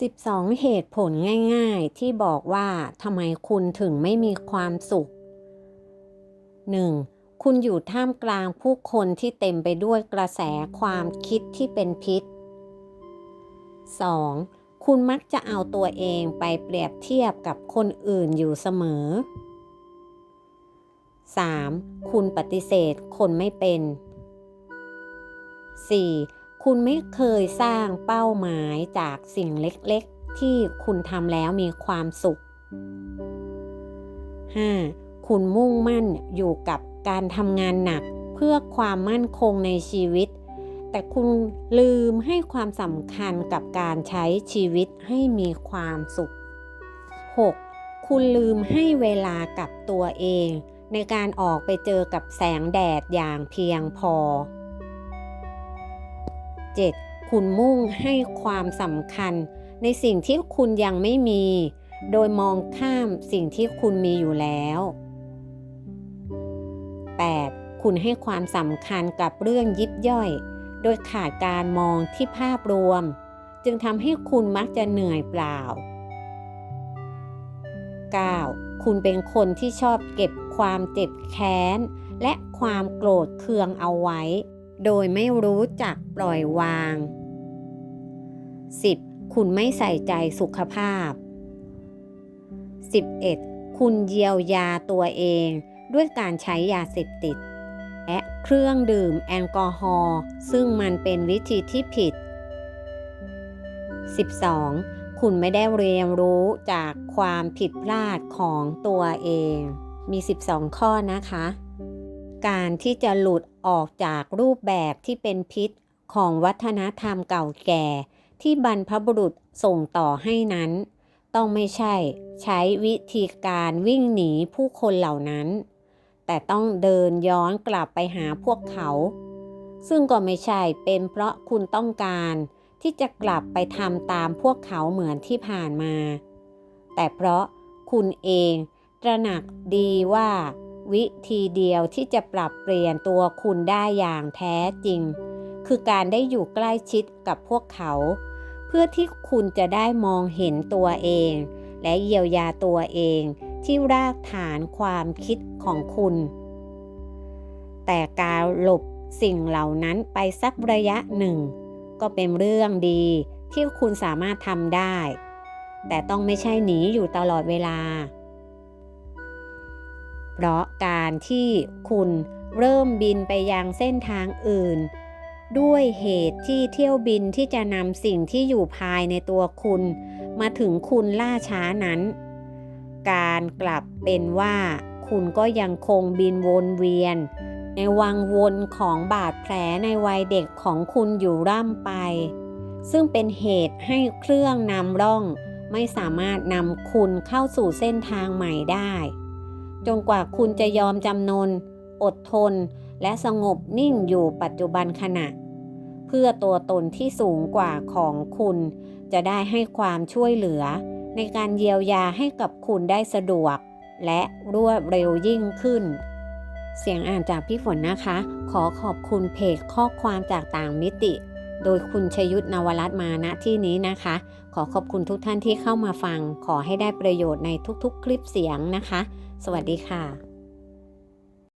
12 เหตุผลง่ายๆ ที่บอกว่าทำไมคุณถึงไม่มีความสุข 1. คุณอยู่ท่ามกลางผู้คนที่เต็มไปด้วยกระแสความคิดที่เป็นพิษ 2. คุณมักจะเอาตัวเองไปเปรียบเทียบกับคนอื่นอยู่เสมอ 3. คุณปฏิเสธคนไม่เป็น 4. คุณไม่เคยสร้างเป้าหมายจากสิ่งเล็กๆ ที่คุณทำแล้วมีความสุข 5. คุณมุ่งมั่นอยู่กับการทำงานหนักเพื่อความมั่นคงในชีวิต แต่คุณลืมให้ความสำคัญกับการใช้ชีวิตให้มีความสุข 6. คุณลืมให้เวลากับตัวเอง ในการออกไปเจอกับแสงแดดอย่างเพียงพอ 7. คุณมุ่งให้ความสำคัญ ในสิ่งที่คุณยังไม่มี โดยมองข้ามสิ่งที่คุณมีอยู่แล้ว 8. คุณให้ความสำคัญกับเรื่องยิบย่อย โดยขาดการมองที่ภาพรวม จึงทำให้คุณมักจะเหนื่อยเปล่า 9. คุณเป็นคนที่ชอบเก็บความเจ็บแค้น และความโกรธเคืองเอาไว้ โดยไม่รู้จักปล่อยวาง 10. คุณไม่ใส่ใจสุขภาพ 11. คุณเยียวยาตัวเองด้วยการใช้ยาเสพติด และเครื่องดื่มแอลกอฮอล์ซึ่งมันเป็นวิธีที่ผิด 12. คุณไม่ได้เรียนรู้จากความผิดพลาดของตัวเอง มี 12 ข้อนะคะ การที่จะหลุด ออกจากรูปแบบที่เป็นพิษของวัฒนธรรมเก่าแก่ ที่บรรพบุรุษส่งต่อให้นั้น ต้องไม่ใช่ใช้วิธีการวิ่งหนีผู้คนเหล่านั้น แต่ต้องเดินย้อนกลับไปหาพวกเขา ซึ่งก็ไม่ใช่เป็นเพราะคุณต้องการที่จะกลับไปทำตามพวกเขาเหมือนที่ผ่านมา แต่เพราะคุณเองตระหนักดีว่า วิธีเดียวที่จะปรับเปลี่ยนตัวคุณได้อย่างแท้จริง คือการได้อยู่ใกล้ชิดกับพวกเขา เพื่อที่คุณจะได้มองเห็นตัวเอง และเยียวยาตัวเองที่รากฐานความคิดของคุณ แต่การหลบสิ่งเหล่านั้นไปสักระยะหนึ่ง ก็เป็นเรื่องดีที่คุณสามารถทำได้ แต่ต้องไม่ใช่หนีอยู่ตลอดเวลา เพราะการที่คุณเริ่มบินไปยังเส้นทางอื่น ด้วยเหตุที่เที่ยวบินที่จะนำสิ่งที่อยู่ภายในตัวคุณ มาถึงคุณล่าช้านั้น การกลับเป็นว่าคุณก็ยังคงบินวนเวียน ในวังวนของบาดแผลในวัยเด็กของคุณอยู่ร่ำไป ซึ่งเป็นเหตุให้เครื่องนำร่อง ไม่สามารถนำคุณเข้าสู่เส้นทางใหม่ได้ จนกว่าคุณจะยอมจำนน อดทน และสงบนิ่งอยู่ปัจจุบันขณะ เพื่อตัวตนที่สูงกว่าของคุณ จะได้ให้ความช่วยเหลือ ในการเยียวยาให้กับคุณได้สะดวก และรวดเร็วยิ่งขึ้น เสียงอ่านจากพี่ฝนนะคะ ขอขอบคุณเพจข้อความจากต่างมิติ โดยคุณชยุทธนวรัตน์มาณที่นี้นะคะ ขอขอบคุณทุกท่านที่เข้ามาฟัง ขอให้ได้ประโยชน์ในทุกๆ คลิปเสียงนะคะ สวัสดีค่ะ